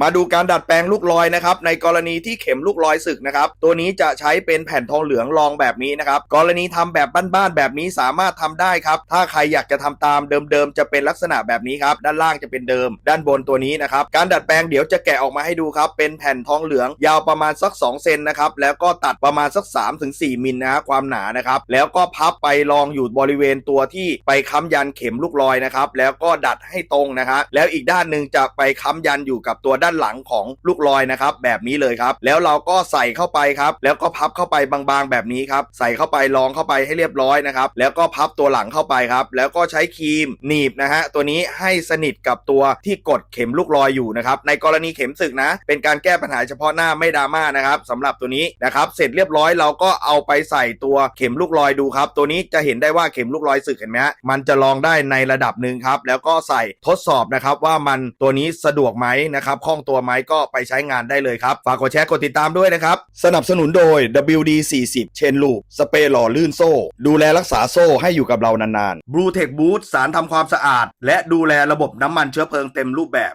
มาดูการดัดแปลงลูกลอยนะครับในกรณีที่เข็มลูกลอยสึกนะครับตัวนี้จะใช้เป็นแผ่นทองเหลืองรองแบบนี้นะครับกรณีทำแบบบ้านๆแบบนี้สามารถทำได้ครับถ้าใครอยากจะทำตามเดิมๆจะเป็นลักษณะแบบนี้ครับด้านล่างจะเป็นเดิม ด้านบนตัวนี้นะครับการดัดแปลงเดี๋ยวจะแกะออกมาให้ดูครับเป็นแผ่นทองเหลืองยาวประมาณสัก 2 เซนนะครับแล้วก็ตัดประมาณสัก 3-4มิลนะฮะความหนานะครับแล้วก็พับไปรองอยู่บริเวณตัวที่ไปค้ำยันเข็มลูกลอยนะครับแล้วก็ดัดให้ตรงนะฮะแล้วอีกด้านหนึ่งจะไปค้ำยันอยู่กับตัวด้านหลังของลูกลอยนะครับ แบบนี้เลยครับ แล้วเราก็ใส่เข้าไปครับ แล้วก็พับเข้าไปบางๆ แบบนี้ครับ ใส่เข้าไปรองเข้าไปให้เรียบร้อยนะครับ แล้วก็พับตัวหลังเข้าไปครับ แล้วก็ใช้ครีมหนีบนะฮะ ตัวนี้ให้สนิทกับตัวที่กดเข็มลูกลอยอยู่นะครับ ในกรณีเข็มสึกนะ เป็นการแก้ปัญหาเฉพาะหน้าไม่ดราม่านะครับสำหรับตัวนี้นะครับ เสร็จเรียบร้อยเราก็เอาไปใส่ตัวเข็มลูกลอยดูครับ ตัวนี้จะเห็นได้ว่าเข็มลูกลอยสึกเห็นไหมฮะ มันจะลองได้ในระดับหนึ่งครับ แล้วก็ใส่ทดสอบนะครับว่ามันตัวนี้สะดวกไหมนะครับคล่องตัวไหมก็ไปใช้งานได้เลยครับ ฝากกดแชร์กดติดตามด้วยนะครับ สนับสนุนโดย WD 40 เชนลูสเปรย์หล่อลื่นโซ่ ดูแลรักษาโซ่ให้อยู่กับเรานานๆ Blue Tech Boot สารทำความสะอาด และดูแลระบบน้ำมันเชื้อเพลิงเต็มรูปแบบ